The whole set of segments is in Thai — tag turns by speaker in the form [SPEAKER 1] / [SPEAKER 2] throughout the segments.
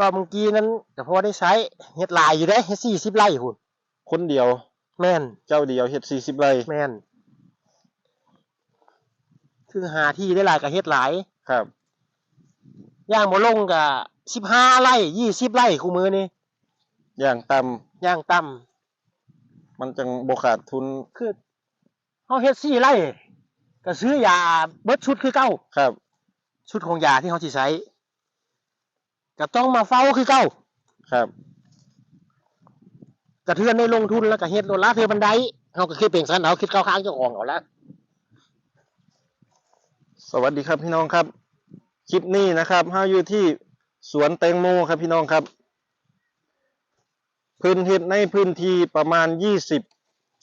[SPEAKER 1] รอบเมื่อกี้นั้นก็พอได้ใช้เฮ็ดหลายอยู่เด้เฮ็ดสี่สิบไร่หุ่น
[SPEAKER 2] คนเดียว
[SPEAKER 1] แม่น
[SPEAKER 2] เจ้าเดียวเฮ็ดสี่สิบไร่
[SPEAKER 1] แม่นคือหาที่ได้หลายก็เฮ็ดหลาย
[SPEAKER 2] ครับ
[SPEAKER 1] ย่างบ่ลงก็สิบห้าไร่ยี่สิบไร่คู่มือนี่
[SPEAKER 2] อย่างต่
[SPEAKER 1] ย่างต่ำำ
[SPEAKER 2] มันจังบ่ขาดทุน
[SPEAKER 1] คือเฮาเฮ็ดสี่ไร่ก็ซื้อยาเบิดชุดคือเก่า
[SPEAKER 2] ครับ
[SPEAKER 1] ชุดของยาที่เขาสิใช้ ก็ต้องมาเฝ้าคือเก่า
[SPEAKER 2] ครับ
[SPEAKER 1] กระเทือนในลงทุนแล้วก็เฮ็ดโลละเทือบันไดเฮาก็คิดเป็นซั่นเอาคิดเข้าข้างเจ้าของเอาละ
[SPEAKER 2] สวัสดีครับพี่น้องครับ คลิปนี้นะครับเฮาอยู่ที่สวนแตงโมครับพี่น้องครับ พื้นเฮ็ดในพื้นที่ประมาณยี่สิบ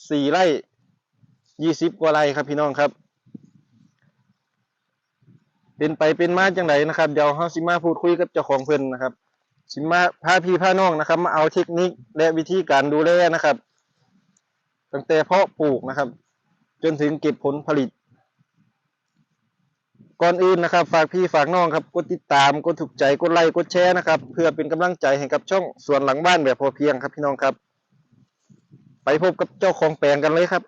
[SPEAKER 2] สี่ไร่ยี่สิบกว่าไร่ครับพี่น้องครับ เป็นไปเป็นมาจังไดนะครับเดี๋ยวเฮาสิมาพูดคุยกับเจ้าของเพิ่นนะครับ สิมาพาพี่พาน้องนะครับ มาเอาเทคนิคและวิธีการดูแลนะครับ ตั้งแต่เพาะปลูกนะครับ จนถึงเก็บผลผลิต ก่อนอื่นนะครับ ฝากพี่ฝากน้องครับกดติดตามกดถูกใจกดไลค์กดแชร์นะครับ เพื่อเป็นกำลังใจให้กับช่องสวนหลังบ้านแบบพอเพียงครับพี่น้องครับ ไปพบกับเจ้าของแปลงกันเลยครับ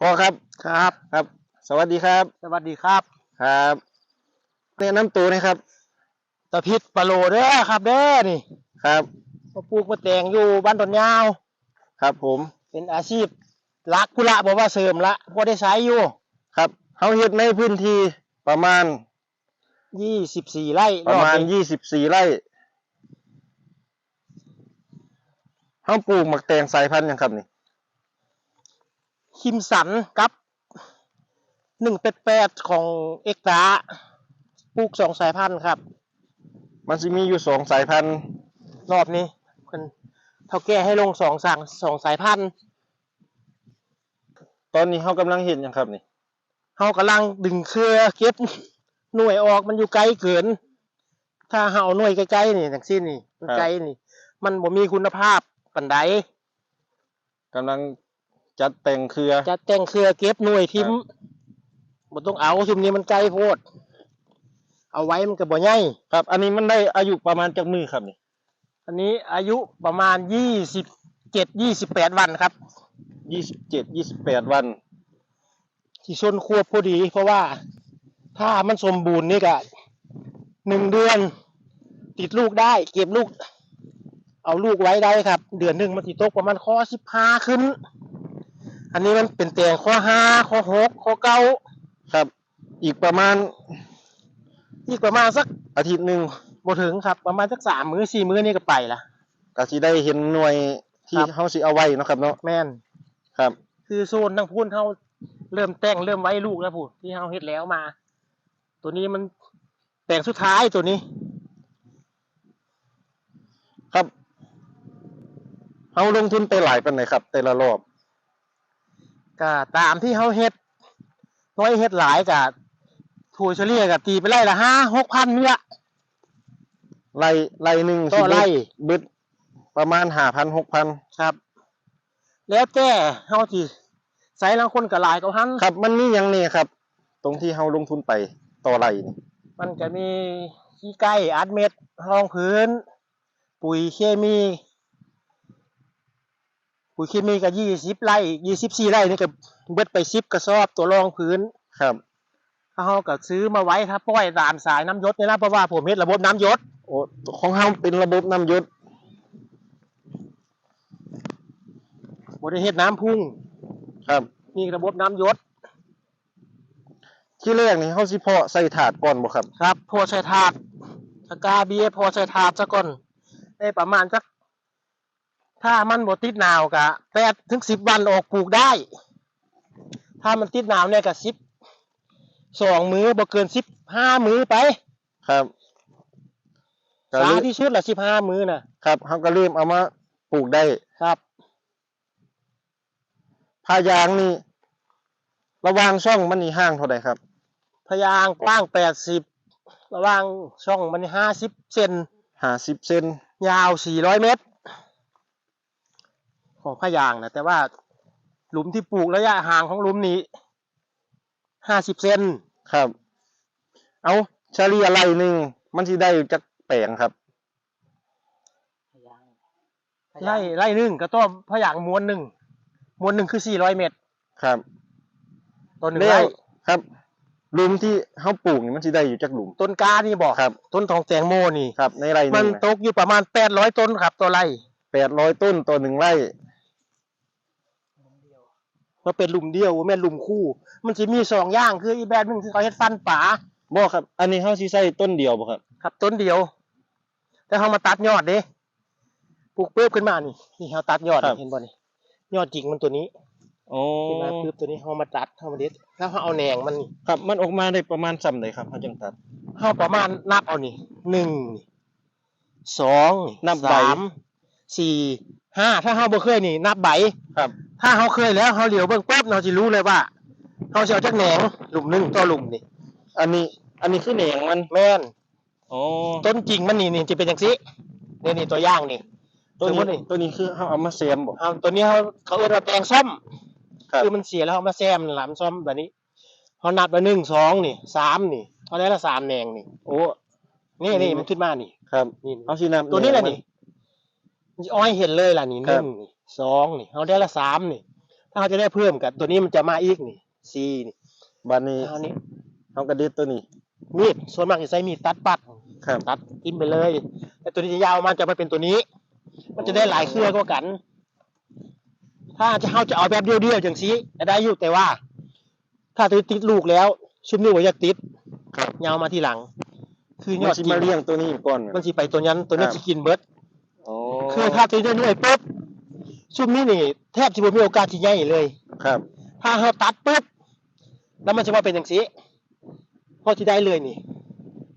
[SPEAKER 2] พ่อครับ
[SPEAKER 1] ครับ
[SPEAKER 2] ครับ สวัสดีครับ
[SPEAKER 1] สวัสดีครับ
[SPEAKER 2] ครับแนะนำตัวหนะครับ
[SPEAKER 1] ตะพิษปะโลเด้อครับ เด้อนี่
[SPEAKER 2] ครับ
[SPEAKER 1] มาปลูกมะแตงอยู่บ้านต้นยาว
[SPEAKER 2] ครับผม
[SPEAKER 1] เป็นอาชีพหลักกุละบอกว่าเสริมละพอได้ใช้อยู่
[SPEAKER 2] ครับเฮาเฮ็ดในพื้นที่ประมาณ
[SPEAKER 1] ยี่สิบสี่ไร่
[SPEAKER 2] ประมาณ
[SPEAKER 1] อบนี้
[SPEAKER 2] ยี่สิบสี่ไร่เฮาปลูกหมักแตงสายพันธุ์หยังครับนี่
[SPEAKER 1] คิมสันกับหนึ่งเป็ดแปดของเอกตาปลูกสองสายพันธุ์ครับ
[SPEAKER 2] มันสิมีอยู่สองสายพันธุ์
[SPEAKER 1] รอบนี้เพิ่นเท่าแก่ให้ลงสองสั่งสองสายพันธุ์
[SPEAKER 2] ตอนนี้เขากำลังเห็นยังครับนี่
[SPEAKER 1] เฮากำลังดึงเครือเก็บหน่วยออกมันอยู่ไกลเกิน ถ้าเฮาเอาหน่วยใกล้ๆนี่จังซี่นี่มันไกลนี่ มันบ่มีคุณภาพปานใด
[SPEAKER 2] กำลัง จัดแต่งเครือ
[SPEAKER 1] จะแต่งเครือเก็บหน่วยทิมบ่ต้องเอาซุมนี้มันไกลโพด เอาไว้มันก็บ่ใหญ่
[SPEAKER 2] ครับ อันนี้มันได้อายุประมาณจากมือครับนี่
[SPEAKER 1] อันนี้อายุประมาณยี่สิบเจ็ดยี่สิบแปดวันครับ
[SPEAKER 2] ยี่สิบเจ็ดยี่สิบแปดวัน
[SPEAKER 1] ที่ชนควบพอดี เพราะว่าถ้ามันสมบูรณ์นี่ก็หนึ่งเดือน ติดลูกได้ เก็บลูก เอาลูกไว้ได้ครับ เดือนหนึ่งมันติตกประมาณข้อสิบห้าขึ้น อันนี้มันเป็นแตงข้อห้าข้อหกข้อเก้า
[SPEAKER 2] ครับ อีกประมาณ
[SPEAKER 1] อีกประมาณสัก
[SPEAKER 2] อาทิตย์หนึ่ง
[SPEAKER 1] บ่ถึงครับ ประมาณสักสามมื้อสี่มื้อนี่ก็ไปละ
[SPEAKER 2] ก็สิได้เห็นหน่วยที่
[SPEAKER 1] ครับ
[SPEAKER 2] เขาสิเอาไว้เนาะครับเนาะ
[SPEAKER 1] แม่น
[SPEAKER 2] ครับ
[SPEAKER 1] คือโซนทั้งพูนเฮาเริ่มแต่งเริ่มไว้ลูกแล้วพูดที่เฮาเฮ็ดแล้วมา ตัวนี้มันแปลงสุดท้ายตัวนี้
[SPEAKER 2] ครับเขาลงทุนไปหลายปันไหนครับ แต่ละรอบ
[SPEAKER 1] ก็ตามที่เขาเฮ็ดน้อยเฮ็ดหลายก็ถั่วเฉลี่ยก็ตีไปไร่ละห้าหกพันนี่ละ
[SPEAKER 2] ไร่ไร่หนึ่ง
[SPEAKER 1] ต่อไร่
[SPEAKER 2] เบิดประมาณห้าพันหกพัน
[SPEAKER 1] ครับ แล้วแต่เฮาสิใส่ลางคนก็หลายก็หัน
[SPEAKER 2] ครับ มันมีหยังนี่ครับ ตรงที่เขาลงทุนไปต่อไร่นี่
[SPEAKER 1] มันก็มีขี้ไก่อัดเม็ดรองพื้น ปุ๋ยเคมี ปุ๋ยเคมีก็ยี่สิบไร่ยี่สิบสี่ไร่นี่ก็เบิดไปสิบกระสอบตัวรองพื้น
[SPEAKER 2] ครับ
[SPEAKER 1] ถ้าเฮาก็ซื้อมาไว้ถ้าปล่อยตามสายน้ำยศนี่นะเพราะว่าผมเฮ็ดระบบน้ำยศ
[SPEAKER 2] โอ้ของเฮาเป็นระบบน้ำหยศ
[SPEAKER 1] บ่ได้เฮ็ดน้ำพุ่ง
[SPEAKER 2] ครับ
[SPEAKER 1] นี่ระบบน้ำยศ
[SPEAKER 2] ที่แรกนี่เฮาสิเพาะใส่ถาดก่อนบ่ครับ
[SPEAKER 1] ครับพอใส่ถาดสกาเบียพอใส่ถาดซะก่อนได้ประมาณสัก ถ้ามันบ่ติดหนาวกะแปดถึงสิบวันออกปลูกได้ ถ้ามันติดหนาวเนี่ยก็สิบสองมือบ่เกินสิบห้ามือไป
[SPEAKER 2] ครับก็
[SPEAKER 1] สา
[SPEAKER 2] เริ่ม
[SPEAKER 1] ที่สุดละสิบห้ามือน่ะ
[SPEAKER 2] ครับเฮาก็เริ่มเอามาปลูกได้
[SPEAKER 1] ครับ
[SPEAKER 2] ผ้ายางนี่ ระหว่างช่องมันนี่ห่างเท่าใดครับ
[SPEAKER 1] พยางกว้างแปดสิบระหว่างช่องมันห้าสิบเซน
[SPEAKER 2] 50เซน
[SPEAKER 1] ยาว400เมตร ของพะยางนะแต่ว่าหลุมที่ปลูกระยะห่างของหลุมนี้50เซน
[SPEAKER 2] ครับ เอาเฉลี่ยไร่หนึ่งมันสิได้อยู่จักแปลงครับ
[SPEAKER 1] ไล่ไล่หนึ่งก็ต้อมพะยางมวนหนึ่งมวนหนึ่งคือสี่ร้อยเมตร
[SPEAKER 2] ครับ
[SPEAKER 1] ต้นหนึ่ง
[SPEAKER 2] แล้ว
[SPEAKER 1] ไร่
[SPEAKER 2] ครับหลุมที่เฮาปลูกนี่มันสิได้อยู่จักหลุม
[SPEAKER 1] ต้นกานี่บอก
[SPEAKER 2] ครับ
[SPEAKER 1] ต้นทองแตงโมนี่
[SPEAKER 2] ครับ ในไร่ห
[SPEAKER 1] มั
[SPEAKER 2] นึ
[SPEAKER 1] น
[SPEAKER 2] ง
[SPEAKER 1] ตกอยู่ประมาณแปดร้อยต้นครับตัวไร่
[SPEAKER 2] แปดร้อยต้นต่อหนึ่งไร่
[SPEAKER 1] มันเป็นหลุมเดียวแม่นหลุมคู่ มันจะมีสองอย่างคืออีแบบหนึ่งคือเขาเฮ็ดฟันป่า
[SPEAKER 2] บ่ครับ อันนี้เฮาสิใส่ต้นเดียวบ่ครับ
[SPEAKER 1] ครับต้นเดียวแต่เขามาตัดยอดเด้ปลูกเปิ๊บขึ้นมานี่นี่เขาตัดยอด
[SPEAKER 2] ครับ
[SPEAKER 1] เห็นบ่นี่ยอดจริงมันตัวนี้
[SPEAKER 2] โอ้
[SPEAKER 1] ขึ้นมาปึ๊บตัวนี้เขามาตัดเขามาเด็ดแล้วเขาเอาแหนงมันนี่
[SPEAKER 2] ครับมันออกมาได้ประมาณส่ำใดครับเฮาจังตัด
[SPEAKER 1] เขาประมาณนับเอานี่หนึ่งสอง
[SPEAKER 2] นับใบ
[SPEAKER 1] สามสี่ห้าถ้าเขาบ่เคยนี่ นับใบ
[SPEAKER 2] ครับ
[SPEAKER 1] ถ้าเขาเคยแล้วเขาเหลียวเบิ่งปั๊บเราจะรู้เลยว่าเขาจะเอาจากแหนงหลุมหนึ่งต่อหลุมนี่
[SPEAKER 2] อันนี้ อันนี้คือแหนงมัน
[SPEAKER 1] แม่น
[SPEAKER 2] อ๋อ
[SPEAKER 1] ต้นจริงมันนี่นี่จะเป็นอย่างนี้นี่นี่ตัวอย่างนี่
[SPEAKER 2] ตัว
[SPEAKER 1] สมมุตินี่
[SPEAKER 2] นี้ตัวนี้คือเฮาเอามาแซมบ่
[SPEAKER 1] เอาตัวนี้เขาเขาเรียกว่าแปลงซ่อม
[SPEAKER 2] ครับ
[SPEAKER 1] คือมันเสียแล้วเขามาแซมหลามซ่อมแบบนี้เขานับไปหนึ่งสองนี่สามนี่เขาได้ละสามแหนงนี่
[SPEAKER 2] โอ้
[SPEAKER 1] นี่นี่มันขึ้นมานี่
[SPEAKER 2] ครับ
[SPEAKER 1] นี่
[SPEAKER 2] เอาสินํ
[SPEAKER 1] ตัวนี้แหละนี่มันจะอ้อยเห็นเลยล่ะนี่ห
[SPEAKER 2] ครั
[SPEAKER 1] นึ่
[SPEAKER 2] บ
[SPEAKER 1] งนี่ สองนี่เขาได้ละสามนี่ ถ้าเขาจะได้เพิ่มกับตัวนี้มันจะมาอีกนี่สี่นี่
[SPEAKER 2] บัดนี้
[SPEAKER 1] อันนี้
[SPEAKER 2] เฮาก็เด็ดตัวนี้
[SPEAKER 1] มีดส่วนมากจะใช้มีดตัดปัด
[SPEAKER 2] ครับ
[SPEAKER 1] ตัดกินไปเลยแต่ตัวนี้จะยาวมันจะมาเป็นตัวนี้ มันจะได้หลายเครือก็กัน ถ้าจะเขาจะเอาแบบเดียวๆอย่างนี้ได้อยู่แต่ว่า ถ้าติดติดลูกแล้วชุบนิ้วอยากติด
[SPEAKER 2] ครับ
[SPEAKER 1] ยาวมาทีหลัง คือย
[SPEAKER 2] มั
[SPEAKER 1] อนด
[SPEAKER 2] สิ
[SPEAKER 1] จริ
[SPEAKER 2] มาเลี้ยงตัวนี้ก่อน
[SPEAKER 1] มันสิไปตัวนั้นตัวนี้
[SPEAKER 2] ครับ
[SPEAKER 1] สิกินเบิด
[SPEAKER 2] อ๋อ
[SPEAKER 1] คือถ้าติดเรื่อยๆปุ๊บ ชุบนี้นี่แทบจะไม่มีโอกาสที่ใหญ่เลย
[SPEAKER 2] ครับ
[SPEAKER 1] ถ้าเขาตัดปุ๊บแล้วมันจะมาเป็นอย่างนี้พอที่ได้เลยนี่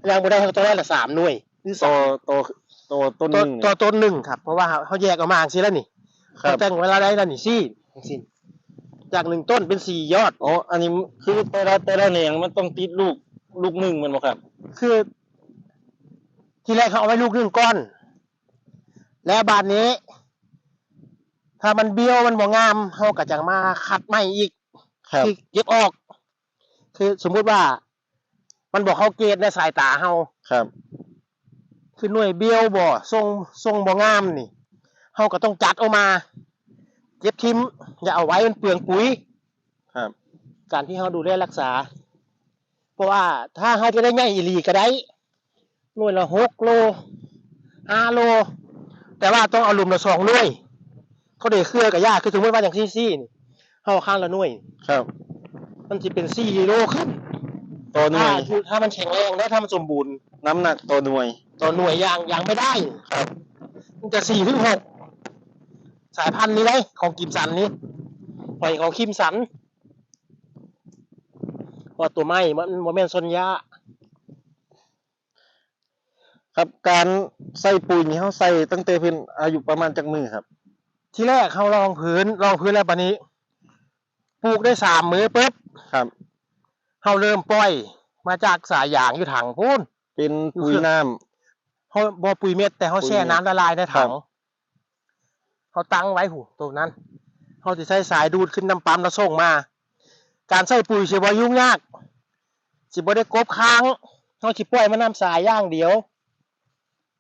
[SPEAKER 1] ยังไม่ได้เขาต้องได้ละสามหน่วยหรือส
[SPEAKER 2] ตั
[SPEAKER 1] อ
[SPEAKER 2] ว
[SPEAKER 1] ง
[SPEAKER 2] ตัวตัวต้นห
[SPEAKER 1] ตัว
[SPEAKER 2] นึง
[SPEAKER 1] ตัว
[SPEAKER 2] เนี่ย
[SPEAKER 1] ต้นหนึ่งครับ เพราะว่าเขาแยกออกมาสิแล้วนี่
[SPEAKER 2] ครับ
[SPEAKER 1] เขาแต่งเวลาได้แล้วนี่สี่สิจากหนึ่งต้นเป็นสี่ยอด
[SPEAKER 2] อ๋ออันนี้คือแต่ละแต่ละแหนงมันต้องติดลูกลูกหนึ่งแมันบ่ครับ
[SPEAKER 1] คือ ที่แรกเขาเอาไว้ลูกหนึ่งก้อน แล้วบาดนี้ ถ้ามันเบี้ยวมันบ่งามเขาก็จะมาขัดใหม่อีก
[SPEAKER 2] ครับ
[SPEAKER 1] คือเย็บออก คือสมมุติว่า มันบอกเขาเกตในสายตาเฮา
[SPEAKER 2] ครับ
[SPEAKER 1] คือหน่วยเบี้ยวบ่ทรงทรงบ่งามนี่เฮาก็ต้องจัดออกมาเก็บทิมอย่าเอาไว้มันเปลืองปุ๋ย
[SPEAKER 2] ครับ
[SPEAKER 1] การที่เฮาดูแลรักษา เพราะว่าถ้าเฮาจะได้ใหญ่อีหลีก็ได้หน่วยละหกโลห้าโล แต่ว่าต้องเอาลุมละสองหน่วย เขาเดือเครือกับยาคือสมมติว่าอย่างซี่ซี่นี่เฮาข้างละหน่วย
[SPEAKER 2] ครับ
[SPEAKER 1] มันจะเป็นสี่โลขึ้น
[SPEAKER 2] ตัวหน่
[SPEAKER 1] ถ้า
[SPEAKER 2] วย
[SPEAKER 1] คือถ้ามันแข็งแรงและถ้ามันสมบูรณ์
[SPEAKER 2] น้ำหนักตัวหน่วย
[SPEAKER 1] ต่อหน่วยยางยางไม่ได้
[SPEAKER 2] ครับ
[SPEAKER 1] มันจะสี่ถึงหกสายพันธุ์นี้เลยของกิมสันนี้หอยของคิมสันเพราะตัวไม้มันโมเมนต์ซนยา
[SPEAKER 2] ครับการใส่ปุ๋ยนี่เฮาใส่ตั้งแต่เพิ่นอายุประมาณจักมือครับ
[SPEAKER 1] ที่แรกเขาลองพื้นลองพื้นแล้วปานนี้ปลูกได้สามมือปุ๊บ
[SPEAKER 2] ครับ
[SPEAKER 1] เขาเริ่มปล่อย มาจากสายยางอยู่ถังพูน
[SPEAKER 2] เป็นปุ๋ยน้ำ
[SPEAKER 1] เขาบอปุ๋ยเม็ดแต่เขา
[SPEAKER 2] ปุ๋ย
[SPEAKER 1] แช่
[SPEAKER 2] เม็ด
[SPEAKER 1] น้ำละลายในถัง
[SPEAKER 2] ครับ
[SPEAKER 1] เขาตั้งไว้หูตรงนั้นเขาจะใช้สายดูดขึ้นน้ำปั๊มแล้วส่งมา การใส่ปุ๋ยสิบ่ยุ่งยากสิบ่ได้กบค้างเขาสิปล่อยมาน้ำสายอย่างเดียว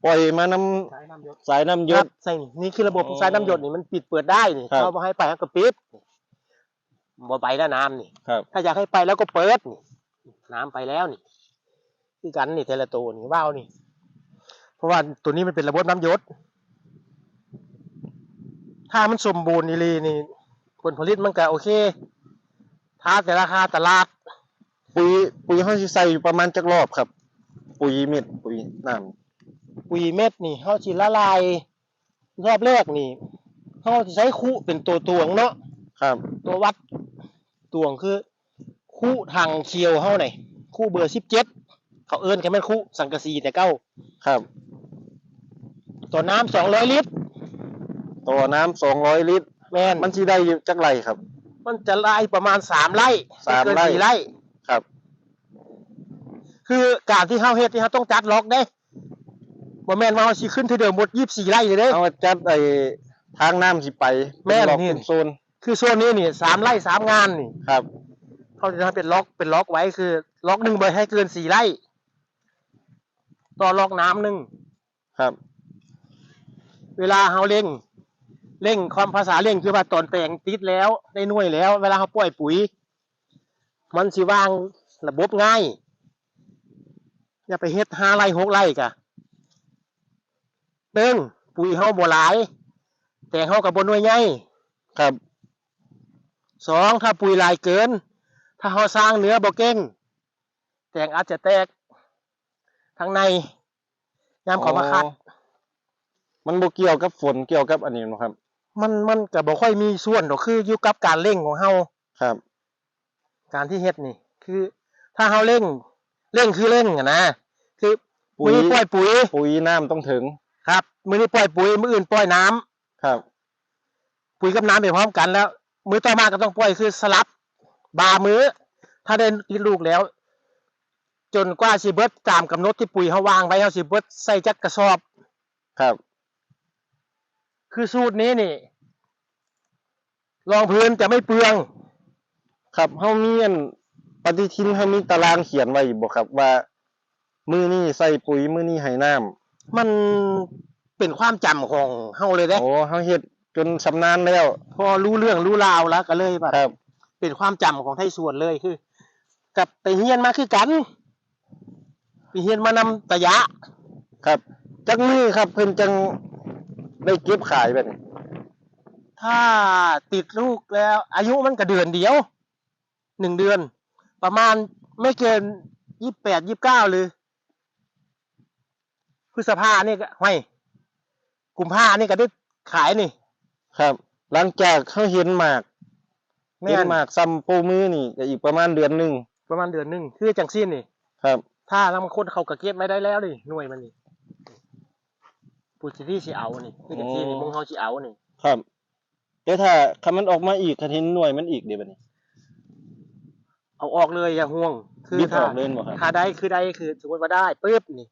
[SPEAKER 2] ปล่อยมาน้
[SPEAKER 1] สายน้ำหยดำ
[SPEAKER 2] สายน้ำหย
[SPEAKER 1] ครั
[SPEAKER 2] ด
[SPEAKER 1] บใส่นี่นี่คือระบบ
[SPEAKER 2] อ๋อ
[SPEAKER 1] สายน้ำหยดนี่มันปิดเปิดได้นี่
[SPEAKER 2] ครับ
[SPEAKER 1] เขาบ่ให้ไปเขาก็ปิดบ่ไปแล้วน้ำนี่
[SPEAKER 2] ครับ
[SPEAKER 1] ถ้าอยากให้ไปแล้วก็เปิดนี่น้ำไปแล้วนี่คือกันนี่เทละตัวนี่ว่าวนี่ เพราะว่าตัวนี้มันเป็นระบบน้ำหยศ ถ้ามันสมบูรณ์นี่ลีนี่ ผลผลิตมันก็โอเคถ้าแต่ราคาตลาด
[SPEAKER 2] ปุ๋ยปุ๋ยเฮาสิใส่อยู่ประมาณจักรอบครับ ปุ๋ยเม็ดปุ๋ยน้ำ
[SPEAKER 1] ปุ๋ยเม็ดนี่เขาสิละลาย รอบแรกนี่เขาจะใช้คู่เป็นตัวตวงเนาะ
[SPEAKER 2] ครับ
[SPEAKER 1] ตัววัดตวงคือคู่ทางเคียวเฮาไหนคู่เบอร์สิบเจ็ดเขาเอิ้นกันแม่นคู่สังกะสีแต่เก้า
[SPEAKER 2] ครับ
[SPEAKER 1] ตัวน้ำสองร้อยลิตร
[SPEAKER 2] ตัวน้ำสองร้อยลิตร
[SPEAKER 1] แม่น
[SPEAKER 2] มันสิได้อยู่จักไรครับ
[SPEAKER 1] มันจะไล่ประมาณสามไร่
[SPEAKER 2] สาม
[SPEAKER 1] ไเกิน
[SPEAKER 2] ไร่
[SPEAKER 1] สี่ไร่
[SPEAKER 2] ครับ
[SPEAKER 1] คือการที่เฮาเฮ็ดที่เฮาต้องจัดล็อกเด้ บ่แม่นว่าเฮาสิขึ้นเทื่อเดิมหมดยี่สิบสี่ไร่เลยเด้
[SPEAKER 2] เอามาจัดไอ้ทางน้ำสิไป
[SPEAKER 1] แม่น
[SPEAKER 2] เป็นล็อก
[SPEAKER 1] นี่
[SPEAKER 2] เป็นโซน
[SPEAKER 1] คือโซนนี้นี่สามไร่สามงานนี่
[SPEAKER 2] ครับ
[SPEAKER 1] เขาจะทำเป็นล็อกเป็นล็อกไว้คือล็อกหนึ่งบ่ให้เกินสี่ไร่ต่อรอกน้ำหนึง
[SPEAKER 2] ครับ
[SPEAKER 1] เวลาเฮาเร่งเร่งความภาษาเร่งคือว่าตอนแปลงติดแล้วได้หน่วยแล้ว เวลาเฮาปล่อยปุ๋ย มันสิวางระบบง่าย อย่าไปเฮ็ดห้าไร่หกไร่กะ เติ้งปุ๋ยเฮาบ่หลาย แต่เฮากับบ่หน่วยใหญ่
[SPEAKER 2] ครับ
[SPEAKER 1] สองถ้าปุ๋ยหลายเกิน ถ้าเฮาสร้างเนื้อบ่เก่งแตงอาจจะแตกทางในยามเขามาคัด
[SPEAKER 2] อ๋อมันบ่เกี่ยวกับฝนเกี่ยวกับอันนี้บ่ครับ
[SPEAKER 1] มันมันก็บ่ค่อยมีส่วนดอกคืออยู่กับการเร่งของเฮา
[SPEAKER 2] ครับ
[SPEAKER 1] การที่เฮ็ดนี่ คือ ถ้าเฮาเร่งเร่งคือเร่งอะนะคือ
[SPEAKER 2] ปุ๋
[SPEAKER 1] มื้อยนี้ปล่อยปุ๋ย
[SPEAKER 2] ปุ๋ยน้ำต้องถึง
[SPEAKER 1] ครับ มื้อนี้ปล่อยปุ๋ยมื้ออื่นปล่อยน้ำ
[SPEAKER 2] ครับ
[SPEAKER 1] ปุ๋ยกับน้ำไปพร้อมกันแล้ว มื้อต่อมาก็ต้องปล่อยคือสลับบามื้อ ถ้าได้ติดลูกแล้ว จนกว่าสิเบิดตามกำหนดที่ปุ๋ยเฮาวางไว้เฮาสิเบิดใส่จักกระสอบ
[SPEAKER 2] ครับ
[SPEAKER 1] คือสูตรนี้นี่รองพื้นจะไม่เปลือง
[SPEAKER 2] ครับเฮามีอันปฏิทินเฮามีตารางเขียนไว้บ่ครับว่า มื้อนี้ใส่ปุ๋ยมื้อนี้ให้น้ำ
[SPEAKER 1] มัน เป็นความจำของเฮาเลยเด้
[SPEAKER 2] โอ้เฮาเฮ็ดจนชำนาญแล้ว
[SPEAKER 1] พอรู้เรื่องรู้ราวแล้วก็เลยแบบ
[SPEAKER 2] ครับ
[SPEAKER 1] เป็นความจำของไทยส่วนเลยคือ กับไปเฮียนมาคือกันไปเฮียนมานำตะยะ
[SPEAKER 2] ครับ จักมือครับเพิ่นจังได้เก็บขายแบบนี้
[SPEAKER 1] ถ้าติดลูกแล้ว อายุมันก็เดือนเดียวหนึ่งเดือน ประมาณไม่เกินยี่แปดยี่เก้าหรือพฤษภานี่ก็ห้อย กุมภานี่ก็ได้ขายนี่
[SPEAKER 2] ครับ หลังจากเฮาเห็นหมาก
[SPEAKER 1] แม่
[SPEAKER 2] เห็น
[SPEAKER 1] น
[SPEAKER 2] หมากซ้ำปูมือนี่ก็อีกประมาณเดือนหนึง
[SPEAKER 1] ประมาณเดือนหนึ่งคือจังสิ้นนี่
[SPEAKER 2] ครับ
[SPEAKER 1] ถ้าบางคนเขาก็เก็บไม่ได้แล้วนี่หน่วยมันนี่ปูซิที่สิเอานี่คือจังซี่นี่
[SPEAKER 2] อ๋อ
[SPEAKER 1] มึงเขาสิเอานี่
[SPEAKER 2] ครับแต่ถ้าคันมันออกมาอีกคันเห็นหน่วยมันอีกเดี๋ยวบัดนี้
[SPEAKER 1] เอาออกเลยอย่าห่วง คือ
[SPEAKER 2] บิดอ
[SPEAKER 1] ถ้า
[SPEAKER 2] อกเลยบ่ครับ
[SPEAKER 1] ถ้าได้คือได้คือสมมติว่าได้ปุ๊บนี่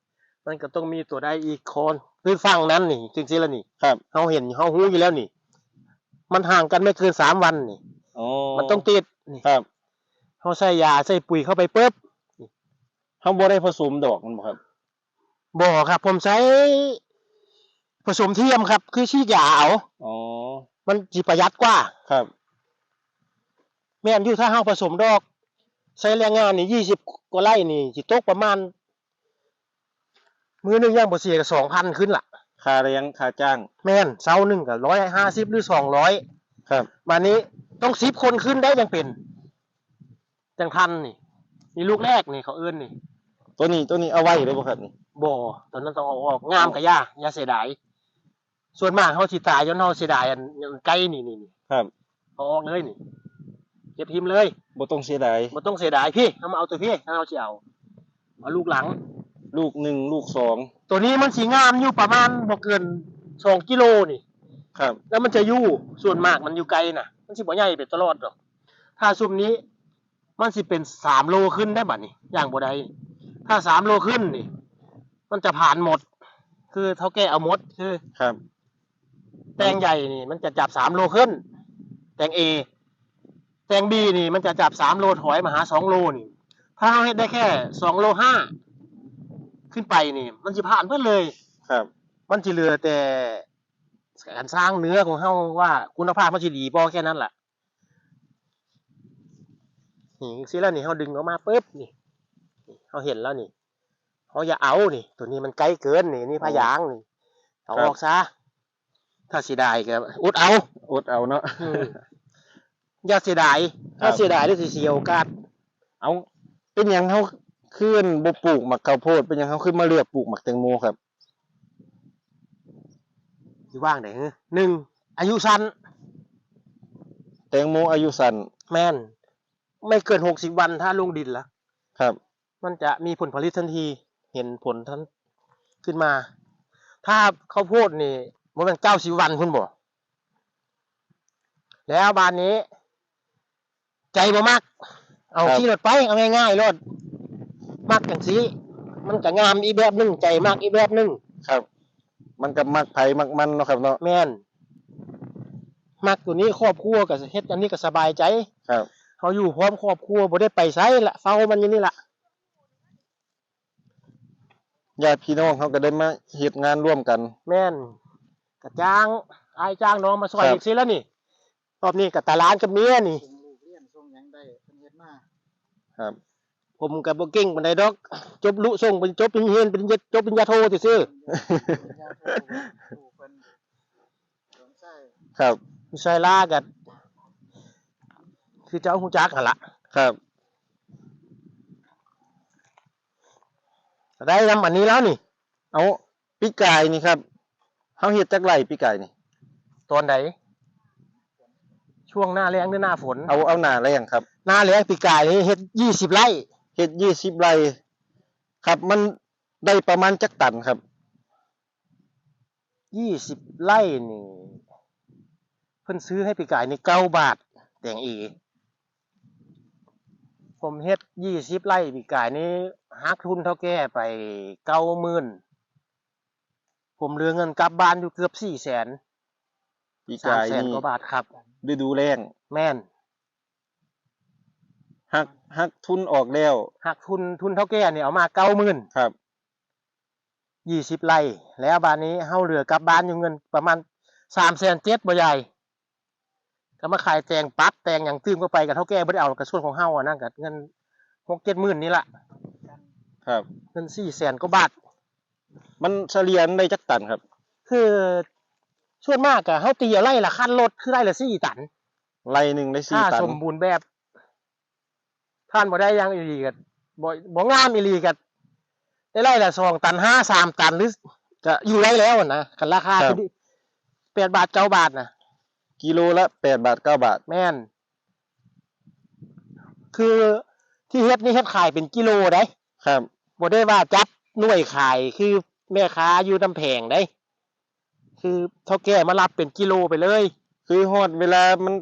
[SPEAKER 1] มันก็ต้องมีตัวได้อีกคนคือฟังนั้นนี่จริงๆแล้วนี่
[SPEAKER 2] ครับ
[SPEAKER 1] เขาเห็นเขาหู้อยู่แล้วนี่ มันห่างกันไม่เกินสามวันนี่
[SPEAKER 2] อ๋อ
[SPEAKER 1] มันต้องติดนี่
[SPEAKER 2] ครับ
[SPEAKER 1] เขาใส่ยาใส่ปุ๋ยเข้าไปปุ๊บ
[SPEAKER 2] เฮาบ่ได้ผสมดอกมันบ่ครับ
[SPEAKER 1] บ่ครับ ผมใช้ ผสมเทียมครับ คือฉีดยาเอา
[SPEAKER 2] อ๋อ
[SPEAKER 1] มันสิประหยัดกว่า
[SPEAKER 2] ครับ
[SPEAKER 1] แม่นอยู่ถ้าเฮาผสมดอก ใช้แรงงานนี่ยี่สิบกว่าไร่นี่สิตกประมาณ มื้อหนึงย่างบ่เสียก็สองพันขึ้นล่ะ
[SPEAKER 2] ค่าแรงค่าจ้าง
[SPEAKER 1] แม่นเสาหนึ่งก็ร้อยห้าสิบหรือสองร้อย
[SPEAKER 2] ครับ
[SPEAKER 1] วันนี้ต้องสิบคนขึ้นได้ยังเป็นจังทันนี่นี่ลูกแรกนี่เขาเอื้นนี่
[SPEAKER 2] ตัวนี้ตัวนี้เอาไว้ได้บ่ครับนี่
[SPEAKER 1] บ่ตอนนั้นต้องเอาออกงามกับยาอย่าเสียดายส่วนมากเขาสิตายย้อนเขาเสียดายอันอันไกลนี่นี่นี่
[SPEAKER 2] ครับ
[SPEAKER 1] เอาออกเลยนี่เก็บทิมเลย
[SPEAKER 2] บ่ต้องเสียดาย
[SPEAKER 1] บ่ต้องเสียดายพี่เอามาเอาตัวพี่เอาสิเอาเอาลูกหลัง
[SPEAKER 2] ลูกหนึ่งลูกสอง
[SPEAKER 1] ตัวนี้มันสีงามอยู่ประมาณบ่เกินสองกิโลนี่
[SPEAKER 2] ครับ
[SPEAKER 1] แล้วมันจะอยู่ส่วนมากมันอยู่ไกลน่ะ มันสิบ่ใหญ่ไปตลอดหรอก ถ้าซุมนี้ มันสิเป็นสามโลขึ้นได้บัดนี้อย่างบ่ใดถ้าสามโลขึ้นนี่ มันจะผ่านหมด คือเท่าแก่เอาหมดคือ
[SPEAKER 2] ครับ
[SPEAKER 1] แตงใหญ่นี่ มันจะจับสามโลขึ้น แตงเอแตงบีนี่ มันจะจับสามโลถอยมาหาสองโลนี่ ถ้าเราเฮ็ดได้แค่สองโลห้า ขึ้นไปนี่ มันจะผ่านเพื่อเลย
[SPEAKER 2] ครับ
[SPEAKER 1] มันจะเหลือแต่การสร้างเนื้อของเฮาว่าคุณภาพมันสิดีบ่แค่นั้นแหละนี่สิแล้วนี่เฮาดึงออกมาปุ๊บนี่นี่เฮาเห็นแล้วนี่เฮาอย่าเอานี่ ตัวนี้มันไกลเกินนี่นี่พะยางนี่เอาออกซะถ้าเสียดายก็อุดเอา
[SPEAKER 2] อดเอาเนาะ
[SPEAKER 1] อืมอย่าเสียดายถ้า
[SPEAKER 2] ครับ
[SPEAKER 1] เสียดายได้สิเสียโอกาส
[SPEAKER 2] เอา เป็นหยังเฮา ขึ้นบ่ปลูกหมักข้าวโพดเป็นหยังเฮาขึ้นมาเลือกปลูกหมักแตงโมครับ
[SPEAKER 1] สิว่างได้ฮะหนึ่งอายุสั้น
[SPEAKER 2] แตงโมอายุสั้น
[SPEAKER 1] แม่น ไม่เกินหกสิบวันถ้าลงดินละ
[SPEAKER 2] ครับ
[SPEAKER 1] มันจะมีผลผลิตทันที เห็นผลทันขึ้นมา ถ้าข้าวโพดนี่มันเป็นเก้าสิบวันคุณบอกแล้วบานนี้ ใจบ่มัก เอา
[SPEAKER 2] ครับ
[SPEAKER 1] ขี่รถไป เอาง่ายๆรถ มักอย่างสีมันก็งามอีกแบบหนึงใจมากอีกแบบหนึง
[SPEAKER 2] ครับ มันก็มักไผมักมันเนาะครับเนาะ
[SPEAKER 1] แม่นมักตัวนี้ครอบครัวกับเฮ็ดอันนี้ก็สบายใจ
[SPEAKER 2] ครับ
[SPEAKER 1] เขาอยู่พร้อมครอบครัวบ่ได้ไปไสละเฝ้ามันอยู่นี่ละ
[SPEAKER 2] ญาติพี่น้องเขาก็ได้มาเฮ็ดงานร่วมกัน
[SPEAKER 1] แม่นกะจ้างอายจ้างน้องมาซอย
[SPEAKER 2] ครับ
[SPEAKER 1] อีกสิแล้วนี่รอบนี้กับตาล้านกับเมียนี่
[SPEAKER 3] ส่งลูกเรียนส่งหยังได้เพิ่นเฮ็ดมา
[SPEAKER 2] ครับ
[SPEAKER 1] ผมกับบ่เก่งปานใดดอก จบลุส่งเป็นจบปริญญาเป็นจบปริญญาโทซื่อ
[SPEAKER 3] ปริญญาโทลูกเพิ่นสวนไส้
[SPEAKER 2] ครับ
[SPEAKER 1] ๆวิชัยลากับคือเจ้าฮู้จักหั่นล่ะ
[SPEAKER 2] ครับ
[SPEAKER 1] ก็ได้นำอันนี้แล้วนี่
[SPEAKER 2] เอาปีกายนี่ครับเฮาเฮ็ดจักไรปีกายนี่
[SPEAKER 1] ตอนไหนช่วงหน้าแล้งหรือหน้าฝน
[SPEAKER 2] เอาเอาหน้าแรงครับ
[SPEAKER 1] หน้าแล้งปีกายนี่เฮ็ด20ไร่
[SPEAKER 2] เฮ็ด20ไร่ครับมันได้ประมาณจักตันครับ
[SPEAKER 1] 20ไร่นี่เพิ่นซื้อให้ปีกายนี่9บาทแต่งอีผมเฮ็ด20ไร่ปีกายนี่หักทุนเท่าแก่ไป90,000ผมเหลือเงินกลับบ้านอยู่เกือบ400,000
[SPEAKER 2] ปีกาย
[SPEAKER 1] 300,000
[SPEAKER 2] นี่
[SPEAKER 1] กว่าบาทครับ
[SPEAKER 2] ฤดูแรง
[SPEAKER 1] แม่น
[SPEAKER 2] หักหักทุนออกแล้ว
[SPEAKER 1] หักทุนทุนเท่าแก่นี่เอามา90,000
[SPEAKER 2] ครับ
[SPEAKER 1] ยี่สิบไร่แล้วบานนี้เฮาเหลือกลับบ้านอยู่เงินประมาณสามแสนเจ็ดบ่ใหญ่ก็มาขายแตงปั๊บแตงอย่างตื้มก็ไปกับเท่าแก่บ่ได้เอากับส่วนของเฮาอะนั่นกับเงินหกเจ็ดหมื่นนี่ละ
[SPEAKER 2] ครับ
[SPEAKER 1] เงินสี่แสนกว่าบาท
[SPEAKER 2] มันเฉลี่ยได้จักตันครับ
[SPEAKER 1] คือส่วนมากอะเฮาตีเอาไร่ละคันรถคือไร่ละสี่ตัน
[SPEAKER 2] ไร่หนึ่งได้สี่
[SPEAKER 1] ถ้า
[SPEAKER 2] ตัน
[SPEAKER 1] สมบูรณ์แบบ ท่านบ่ได้อยังอีหลีกับบ่บ่งามอีหลีกับได้ไร่ละสองตันห้าสามตันหรือก็อยู่ได้แล้วอะนะคันราคาคือแปดบาทเก้าบาทนะ
[SPEAKER 2] กิโลละแปดบาทเก้าบาท
[SPEAKER 1] แม่น คือที่เฮ็ดนี่เฮ็ดขายเป็นกิโลได้
[SPEAKER 2] ครับ
[SPEAKER 1] บ่ได้ว่าจับหน่วยขายคือแม่ค้าอยู่น้ำแพงได้ คือเท่าแก่มารับเป็นกิโลไปเลย
[SPEAKER 2] คือฮอดเวลามัน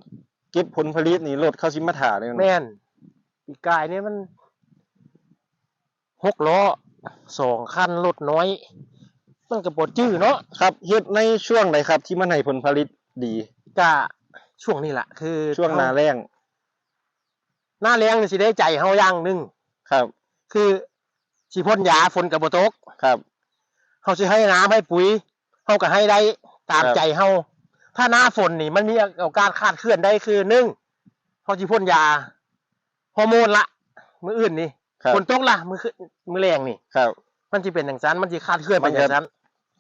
[SPEAKER 2] เก็บผลผลิตนี่รถเข้าสิมาถ่าเลยนะ
[SPEAKER 1] แม่น ปีกายนี่มันหกล้อสองคันรถน้อย มันก็บ่จื้อเนาะ
[SPEAKER 2] ครับเฮ็ดในช่วงใดครับ ที่มันให้ผลผลิตดี
[SPEAKER 1] ก็ช่วงนี้ล่ะคือ
[SPEAKER 2] ช่วงหน้าแรง
[SPEAKER 1] หน้าแรงนี่สิได้ใจเฮาอย่างหนึง
[SPEAKER 2] ครับ
[SPEAKER 1] คือสิพ่นยาฝนก็บ่ตก
[SPEAKER 2] ครับ
[SPEAKER 1] เขาสิให้น้ำให้ปุ๋ยเขาก็ให้ได้ตาม
[SPEAKER 2] ครับ
[SPEAKER 1] ใจเขาถ้าหน้าฝนนี่มันมีโอกาสคลาดเคลื่อนได้คือหนึ่งเขาสิพ่นยา ฮอร์โมนละมืออื่นนี่
[SPEAKER 2] ครับ
[SPEAKER 1] ฝนตกละมือขึ้นมือแรงนี่
[SPEAKER 2] ครับ
[SPEAKER 1] มันจะเป็นอย่างนั้นมันจะคลาดเคลื่อนไป
[SPEAKER 2] มัน
[SPEAKER 1] อ
[SPEAKER 2] จะ
[SPEAKER 1] ย่างนั้น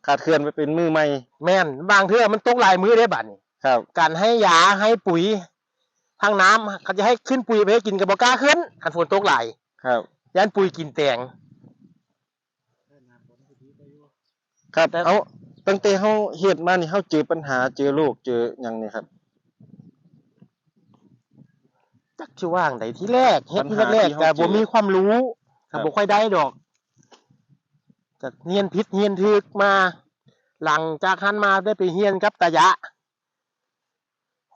[SPEAKER 2] ขาดเคลื่อนไปเป็นมือใหม่
[SPEAKER 1] แม่นบางเทื่อมันตกหลายมือได้บัดนี่
[SPEAKER 2] ครับ
[SPEAKER 1] การให้ยาให้ปุ๋ยทางน้ำเขาจะให้ขึ้นปุ๋ยไปให้กินกับบอกล้าขึ้นคันฝนตกหลาย
[SPEAKER 2] ครับ
[SPEAKER 1] ยันปุ๋ยกินแตง
[SPEAKER 3] เพิ่นหาผลดีไปอยู่
[SPEAKER 2] ครับ
[SPEAKER 1] แต่
[SPEAKER 2] เอาตั้งแต่เฮาเฮ็ดมานี่เฮาเจอปัญหาเจอโรคเจอหยังนี่ครับ
[SPEAKER 1] จักชื่อว่างใดที่แรกเฮ็ดที่
[SPEAKER 2] ปัญหา
[SPEAKER 1] แรก
[SPEAKER 2] ที่
[SPEAKER 1] ๆ
[SPEAKER 2] เขา
[SPEAKER 1] ก็
[SPEAKER 2] เจ
[SPEAKER 1] บ่
[SPEAKER 2] อ
[SPEAKER 1] มีความรู้
[SPEAKER 2] ครั
[SPEAKER 1] ก็
[SPEAKER 2] บ
[SPEAKER 1] บ่ค่อยได้ดอกก็เฮียนผิดเฮียนถูกมา หลังจากหันมาได้ไปเฮียนกับตายะ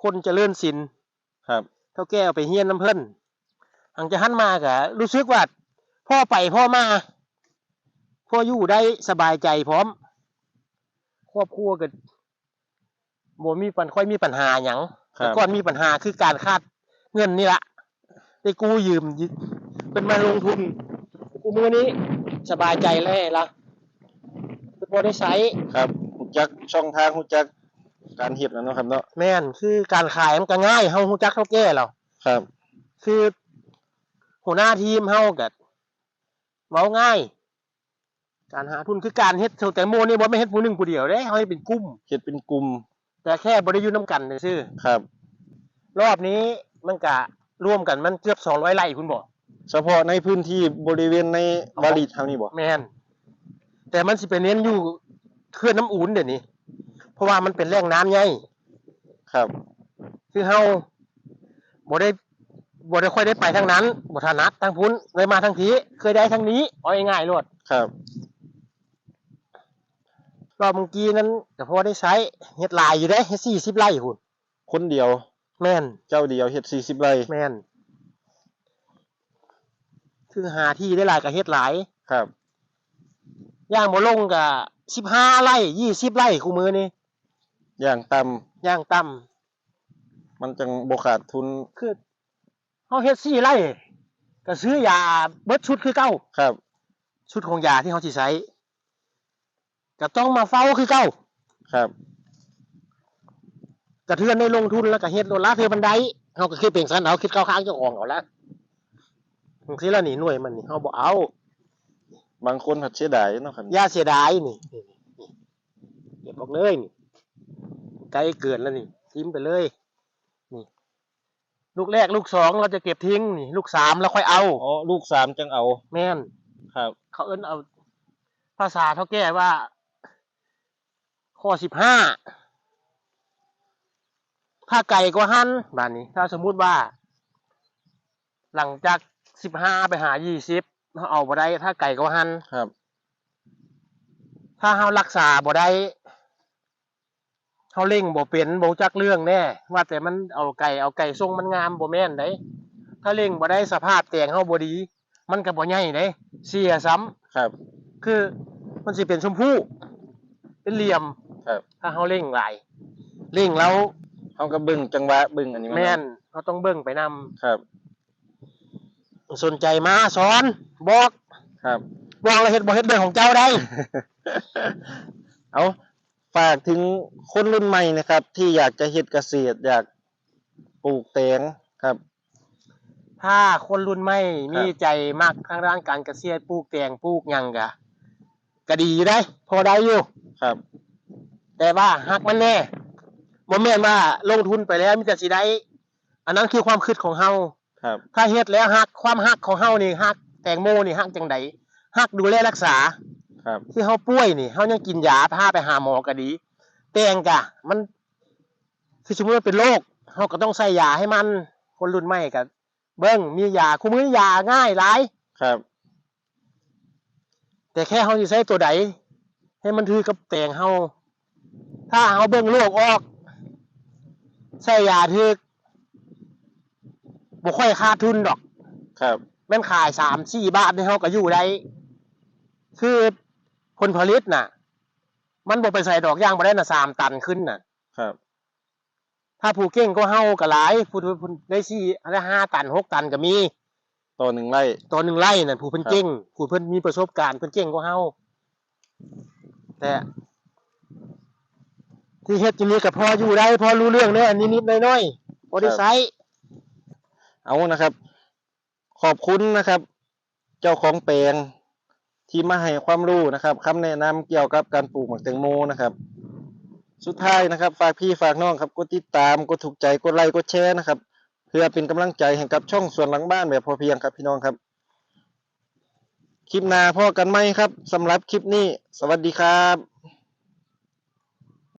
[SPEAKER 1] คนเจริญศิลป์
[SPEAKER 2] ครับ
[SPEAKER 1] เท่าแก่เอาไปเฮียนน้ำเพิ่นหลังจากหันมาก็รู้สึกว่าพ่อไปพ่อมาพ่ออยู่ได้สบายใจพร้อม ครอบครัวก็บ่มีปัญค่อยมีปัญหาหยัง
[SPEAKER 2] ครั
[SPEAKER 1] แต่
[SPEAKER 2] บ
[SPEAKER 1] ก่อนมีปัญหาคือการคาด เงินนี่ละได้กู้ยืมยึเป็นมาลงทุนกูมือนี้สบายใจแล้วละคือพอได้ใช้
[SPEAKER 2] ครับฮู้จักช่องทางฮู้จักการเฮ็ดแล้วเนาะครับเนาะ
[SPEAKER 1] แม่นคือการขายมันก็ง่ายเฮาฮู้จักเท่าแก่แล้ว
[SPEAKER 2] ครับ
[SPEAKER 1] คือหัวหน้าทีมเฮาก็เว้าง่าย การหาทุนคือการเฮ็ดเท่าแตงโมนี่บ่แม่นเฮ็ดผู้หนึงผู้เดียวเด้เฮาเฮ็ดเป็นกลุ่ม
[SPEAKER 2] เฮ็ดเป็นกลุ่ม
[SPEAKER 1] แต่แค่บ่ได้อยู่นํกันซื่อ
[SPEAKER 2] ครับ
[SPEAKER 1] รอบนี้ มันก็ร่วมกันมันเกือบ200ไร่คุณบ่
[SPEAKER 2] เฉพาะในพื้นที่บริเวณในบาลีเท่านี้บ่
[SPEAKER 1] แม่นแต่มันสิไปเน้นอยู่เขื่อนน้ำอูนเดี๋ยวนี้ เพราะว่ามันเป็นแหล่งน้ำใหญ่
[SPEAKER 2] ครับ
[SPEAKER 1] คือเฮาบ่ได้บ่ได้ค่อยได้ไปทางนั้นบ่ถนัดทางพุ้นเลยมาทางนี้เคยได้ทางนี้เอาง่ายๆโลด
[SPEAKER 2] ครับ
[SPEAKER 1] รอบเมื่อกี้นั้นก็พอได้ใช้เฮ็ดหลายอยู่เด้เฮ็ด40ไร่พุ่น
[SPEAKER 2] คนเดียว
[SPEAKER 1] แม่น
[SPEAKER 2] เจ้าเดียวเฮ็ด40ไร่
[SPEAKER 1] แม่นคือหาที่ได้หลายก็เฮ็ดหลาย
[SPEAKER 2] ครับ
[SPEAKER 1] ย่างบ่ลงก็15ไร่20ไร่คู่มือนี่
[SPEAKER 2] อย่างต่ำ
[SPEAKER 1] ย่างต่ำ
[SPEAKER 2] มันจังบ่ขาดทุน
[SPEAKER 1] คือเฮาเฮ็ดสี่ไร่ก็ซื้อยาเบิดชุดคือเก่า
[SPEAKER 2] ครับ
[SPEAKER 1] ชุดของยาที่เฮาสิใช้ก็ต้องมาเฝ้าคือเก้า
[SPEAKER 2] ครับ
[SPEAKER 1] กระเทือนในลงทุนแล้วก็เฮ็ดโลละเทือบันไดเฮาก็คิดเป็นสันเอาคิดเข้าข้างเจ้าของเอาละบางทีแล้วนี่หน่วยมันนี่เฮาบ่เอา
[SPEAKER 2] บางคนผัดเสียดายเนาะครับ
[SPEAKER 1] อย่าเสียดายนี่นี่นี่เก็บออกเลยนี่ไกลเกินแล้วนี่ทิ้งไปเลย นี่ ลูกแรกลูกสองเราจะเก็บทิ้งนี่ ลูกสามแล้วค่อยเอา
[SPEAKER 2] อ๋อลูกสามจังเอา
[SPEAKER 1] แม่น
[SPEAKER 2] ครับ
[SPEAKER 1] เขาเอิ้นเอา ภาษาเท่าแก่ว่า ข้อสิบห้า ถ้าไก่ก็หันบ้านนี้ ถ้าสมมุติว่า หลังจากสิบห้าไปหายี่สิบเขาเอาบ่ได้ ถ้าไก่ก็หัน
[SPEAKER 2] ครับ
[SPEAKER 1] ถ้าเฮารักษาบ่ได้เฮาเล่งบ่เป็นบ่จักเรื่องแน่ ว่าแต่มันเอาไก่เอาไก่ทรงมันงามบ่แม่นไดถ้าเล่งบ่ได้สภาพแตงเฮาบ่ดี มันก็บ่ใหญ่เด้เสียซ้ำ
[SPEAKER 2] ครับ
[SPEAKER 1] คือมันสิเป็นชมพู่เป็นเหลี่ยม
[SPEAKER 2] ครับ
[SPEAKER 1] ถ้าเฮาเร่งหลายเร่งแล้ว
[SPEAKER 2] เขาก็เบิ่งจังหวะเบิ่งอันนี้า
[SPEAKER 1] แม่นเขาต้องเบิ่งไปนำ
[SPEAKER 2] ครับ
[SPEAKER 1] สนใจมาสอน บอก
[SPEAKER 2] ครับ
[SPEAKER 1] บอกแล้วเฮ็ดบ่เฮ็ดเรื่องของเจ้าได้
[SPEAKER 2] เอาฝากถึงคนรุ่นใหม่นะครับ ที่อยากจะเฮ็ดเกษตร อยากปลูกแตงครับ
[SPEAKER 1] ถ้าคนรุ่นใหม่มีใจมักทางด้านการเกษตรปลูกแตงปลูกหยังกะก็ดีอยู่ได้ พอได้อยู่
[SPEAKER 2] ครับ
[SPEAKER 1] แต่ว่าหักมันแน่ บ่แม่นว่าลงทุนไปแล้วมีแต่สิได้ อันนั้นคือความคิดของเฮา
[SPEAKER 2] ครับ
[SPEAKER 1] ถ้าเฮ็ดแล้วฮักความฮักของเฮานี่ฮักแตงโมนี่ฮักจังไดฮักดูแลรักษา
[SPEAKER 2] ครับ
[SPEAKER 1] ที่เฮาป่วยนี่เฮายังกินยาพาไปหาหมอก็ดี แตงกะ มันคือสมมุติว่าเป็นโรคเฮาก็ต้องใส่ยาให้มัน คนรุ่นใหม่ก็เบิ่งมียาคู่มือยาง่ายหลาย
[SPEAKER 2] ครับ
[SPEAKER 1] แต่แค่เฮาสิใช้ตัวใดให้มันถือกับแตงเฮาถ้าเฮาเบิ่งโรคออก ใส่ยาถึกบ่ค่อยขาดทุนดอก
[SPEAKER 2] ครับ
[SPEAKER 1] แม่นขายสามสี่บาทในเฮาก็อยู่ได้ คือผลผลิตน่ะ มันบ่ไปใส่ดอกย่างบ่ได้น่ะสามตันขึ้นน่ะ
[SPEAKER 2] ครับ
[SPEAKER 1] ถ้าผู้เก่งก็เฮาก็หลายผู้ผู้ได้สี่ได้ห้าตันหกตันก็มี
[SPEAKER 2] ต่อหนึ่งไร่
[SPEAKER 1] ต่อหนึ่งไร่น่ะผู้เพิ่น
[SPEAKER 2] ครับ
[SPEAKER 1] เก่งผู้เพิ่นมีประสบการณ์เพิ่นเก่งกว่าเฮาแต่ ที่เฮ็ดอยู่นี้ก็พออยู่ได้พอรู้เรื่องเด้ออันนี้นิดๆหน้อยๆบ่ได้ใช้
[SPEAKER 2] เอานะครับ ขอบคุณนะครับ เจ้าของแปลงที่มาให้ความรู้นะครับคำแนะนำเกี่ยวกับการปลูกหมากแตงโมนะครับ สุดท้ายนะครับ ฝากพี่ฝากน้องครับกดติดตามกดถูกใจกดไลค์กดแชร์นะครับ เพื่อเป็นกำลังใจให้กับช่องส่วนหลังบ้านแบบพอเพียงครับพี่น้องครับ คลิปหน้าพ่อกันไหมครับสำหรับคลิปนี้ สวัสดีครับ